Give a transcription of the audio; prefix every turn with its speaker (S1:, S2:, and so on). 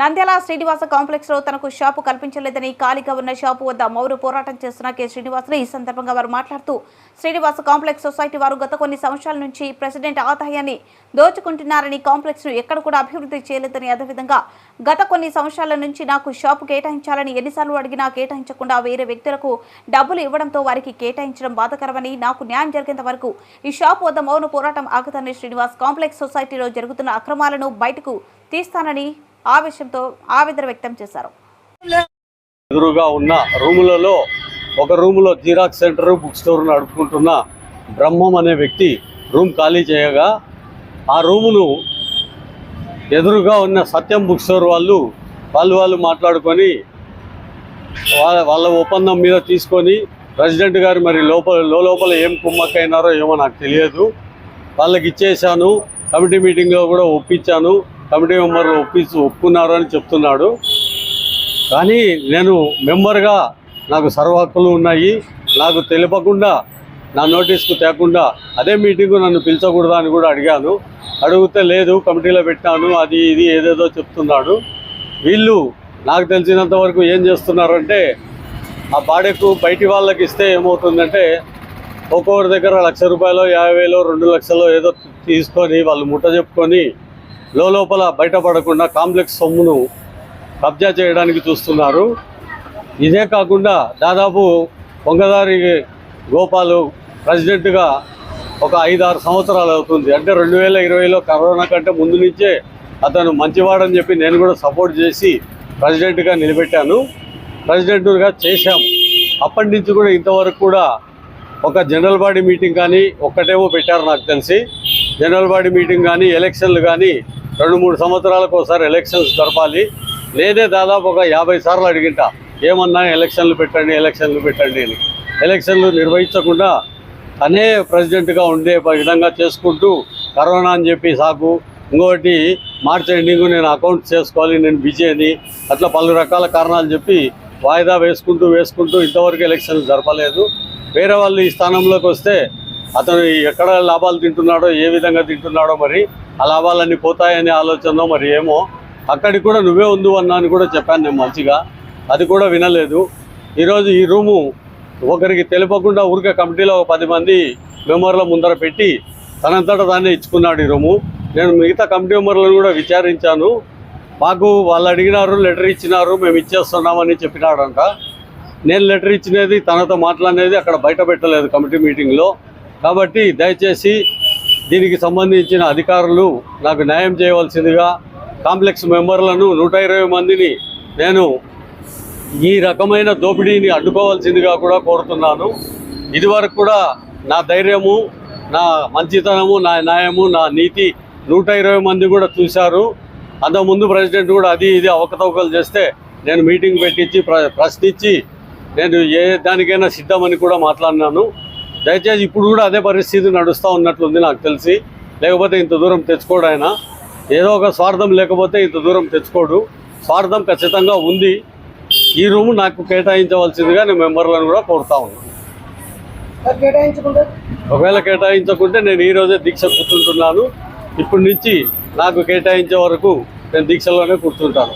S1: నంద్యాల శ్రీనివాస కాంప్లెక్స్లో తనకు షాపు కల్పించలేదని ఖాళీగా ఉన్న షాపు వద్ద మౌరు పోరాటం చేస్తున్న కె శ్రీనివాసులు ఈ సందర్భంగా వారు మాట్లాడుతూ శ్రీనివాస కాంప్లెక్స్ సొసైటీ వారు గత కొన్ని సంవత్సరాల నుంచి ప్రెసిడెంట్ ఆదాయాన్ని దోచుకుంటున్నారని కాంప్లెక్స్ను ఎక్కడ కూడా అభివృద్ధి చేయలేదని అదేవిధంగా గత కొన్ని సంవత్సరాల నుంచి నాకు షాపు కేటాయించాలని ఎన్నిసార్లు అడిగినా కేటాయించకుండా వేరే వ్యక్తులకు డబ్బులు ఇవ్వడంతో వారికి కేటాయించడం బాధకరమని నాకు న్యాయం జరిగేంత వరకు ఈ షాపు వద్ద మౌన పోరాటం ఆగుతానని శ్రీనివాస్ కాంప్లెక్స్ సొసైటీలో జరుగుతున్న అక్రమాలను బయటకు తీస్తానని ఆవేశంతో ఆవేదన వ్యక్తం చేశారు.
S2: ఎదురుగా ఉన్న రూములలో ఒక రూములో జిరాక్స్ సెంటర్ బుక్ స్టోర్ నడుపుకుంటున్న బ్రహ్మం అనే వ్యక్తి రూమ్ ఖాళీ చేయగా ఆ రూమును ఎదురుగా ఉన్న సత్యం బుక్ స్టోర్ వాళ్ళు వాళ్ళు వాళ్ళు మాట్లాడుకొని వాళ్ళ వాళ్ళ ఒప్పందం మీద తీసుకొని ప్రెసిడెంట్ గారు మరి లోపల లోపల ఏం కుమ్మక్కైనారో ఏమో నాకు తెలియదు. వాళ్ళకి ఇచ్చేసాను కమిటీ మీటింగ్లో కూడా ఒప్పించాను. కమిటీ మెంబర్లు ఒప్పించి ఒప్పుకున్నారు అని చెప్తున్నాడు. కానీ నేను మెంబర్గా నాకు సర్వహక్కులు ఉన్నాయి. నాకు తెలియకుండా నా నోటీస్కు తేకుండా అదే మీటింగు నన్ను పిలిచకూడదా అని కూడా అడిగాను. అడిగితే లేదు కమిటీలో పెట్టాను అది ఇది ఏదేదో చెప్తున్నాడు. వీళ్ళు నాకు తెలిసినంత వరకు ఏం చేస్తున్నారంటే ఆ బాడెకు బయటి వాళ్ళకి ఇస్తే ఏమవుతుందంటే ఒక్కొక్కరి దగ్గర లక్ష రూపాయలు యాభై వేలు రెండు లక్షలు ఏదో తీసుకొని వాళ్ళు ముట్ట చెప్పుకొని లోపల బయటపడకుండా కాంప్లెక్స్ సొమ్మును కబ్జా చేయడానికి చూస్తున్నారు. ఇదే కాకుండా దాదాపు పొంగదారి గోపాలు ప్రెసిడెంట్గా ఒక ఐదారు సంవత్సరాలు అవుతుంది. అంటే రెండు వేల ఇరవైలో కరోనా కంటే ముందు నుంచే అతను మంచివాడని చెప్పి నేను కూడా సపోర్ట్ చేసి ప్రెసిడెంట్గా నిలబెట్టాను. ప్రెసిడెంట్గా చేశాం. అప్పటి నుంచి కూడా ఇంతవరకు కూడా ఒక జనరల్ బాడీ మీటింగ్ కానీ ఒక్కటేమో పెట్టారు నాకు తెలిసి. జనరల్ బాడీ మీటింగ్ కానీ ఎలక్షన్లు కానీ రెండు మూడు సంవత్సరాలకు ఒకసారి ఎలక్షన్స్ జరపాలి. నేనే దాదాపు ఒక యాభై సార్లు అడిగింటా ఏమన్నా ఎలక్షన్లు పెట్టండి ఎలక్షన్లు పెట్టండి అని. ఎలక్షన్లు నిర్వహించకుండా తనే ప్రెసిడెంట్గా ఉండే విధంగా చేసుకుంటూ కరోనా అని చెప్పి సాకు. ఇంకోటి మార్చ్ ఎండింగ్ నేను అకౌంట్ చేసుకోవాలి నేను బిజీ అని. అట్లా పలు రకాల కారణాలు చెప్పి వాయిదా వేసుకుంటూ వేసుకుంటూ ఇంతవరకు ఎలక్షన్లు జరపలేదు. వేరే వాళ్ళు ఈ స్థానంలోకి వస్తే అతను ఎక్కడ లాభాలు తింటున్నాడో ఏ విధంగా తింటున్నాడో మరి ఆ లాభాలన్నీ పోతాయనే ఆలోచనో మరి ఏమో. అక్కడికి కూడా నువ్వే ఉండు అన్నా అని కూడా చెప్పాను నేను మంచిగా. అది కూడా వినలేదు. ఈరోజు ఈ రూము ఒకరికి తెలియకుండా ఊరికే కమిటీలో ఒక పది మంది మెంబర్ల ముందర పెట్టి తనంతటా తానే ఇచ్చుకున్నాడు ఈ రూము. నేను మిగతా కమిటీ మెంబర్లను కూడా విచారించాను. మాకు వాళ్ళు అడిగినారు లెటర్ ఇచ్చినారు మేము ఇచ్చేస్తున్నామని చెప్పినాడంట. నేను లెటర్ ఇచ్చినది తనతో మాట్లాడినది అక్కడ బయట పెట్టలేదు కమిటీ మీటింగ్లో. కాబట్టి దయచేసి దీనికి సంబంధించిన అధికారులు నాకు న్యాయం చేయవలసిందిగా కాంప్లెక్స్ మెంబర్లను నూట ఇరవై మందిని నేను ఈ రకమైన దోపిడీని అడ్డుకోవాల్సిందిగా కూడా కోరుతున్నాను. ఇదివరకు కూడా నా ధైర్యము నా మంచితనము నా న్యాయము నా నీతి నూట ఇరవై మంది కూడా చూశారు. అంతకుముందు ప్రెసిడెంట్ కూడా అది ఇది అవకతవకలు చేస్తే నేను మీటింగ్ పెట్టించి ప్ర ప్రశ్నించి నేను ఏ దానికైనా సిద్ధమని కూడా మాట్లాడినాను. దయచేసి ఇప్పుడు కూడా అదే పరిస్థితి నడుస్తూ ఉన్నట్లుంది నాకు తెలిసి. లేకపోతే ఇంత దూరం తెచ్చుకోడు ఆయన. ఏదో ఒక స్వార్థం లేకపోతే ఇంత దూరం తెచ్చుకోడు. స్వార్థం ఖచ్చితంగా ఉంది. ఈ రూమ్ నాకు కేటాయించవలసిందిగా నేను మెంబర్లను కూడా కోరుతా ఉన్నాను ఒకవేళ కేటాయించకుంటే నేను ఈ రోజే దీక్ష కూర్చుంటున్నాను. ఇప్పటి నుంచి నాకు కేటాయించే వరకు నేను దీక్షలోనే కూర్చుంటాను.